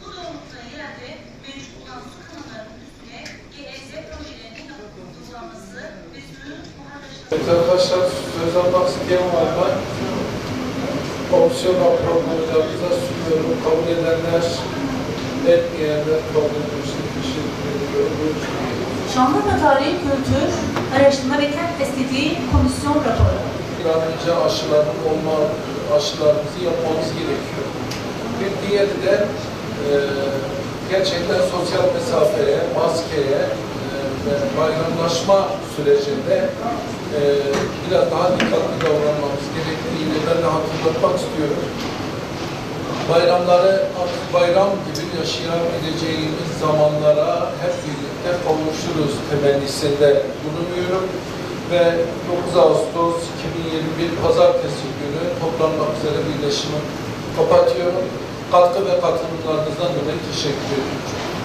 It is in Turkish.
Bu doğrultuda ileride mevcut olan su kanallarının üstüne GEZ projelerinin uygulanması ve suyun buharlaşması arkadaşlar söz almak isteyen var mı? Komisyon raporlarımıza sunuyorum. Kabul edenler, etmeyenler kabul edilmiştir. Teşekkür ediyorum. Şanlıurfa Tarihi Kültür Araştırma ve Kent Estetiği Komisyon Raporu. Önce aşıların olma, aşılarımızı yapmamız gerekiyor. Bir diğeri de e, gerçekten sosyal mesafeye, maskeye e, ve bayramlaşma sürecinde e, biraz daha dikkatli davranmamız gerektiğini ben de hatırlatmak istiyorum. Bayramları artık bayram gibi yaşayabileceğimiz zamanlara hep birlikte kavuşuruz temennisinde bulunuyorum. Ve 9 Ağustos 2021 Pazartesi günü toplanmak üzere birleşimi kapatıyorum. Katkı ve katılımlarınızdan dolayı teşekkür ediyorum.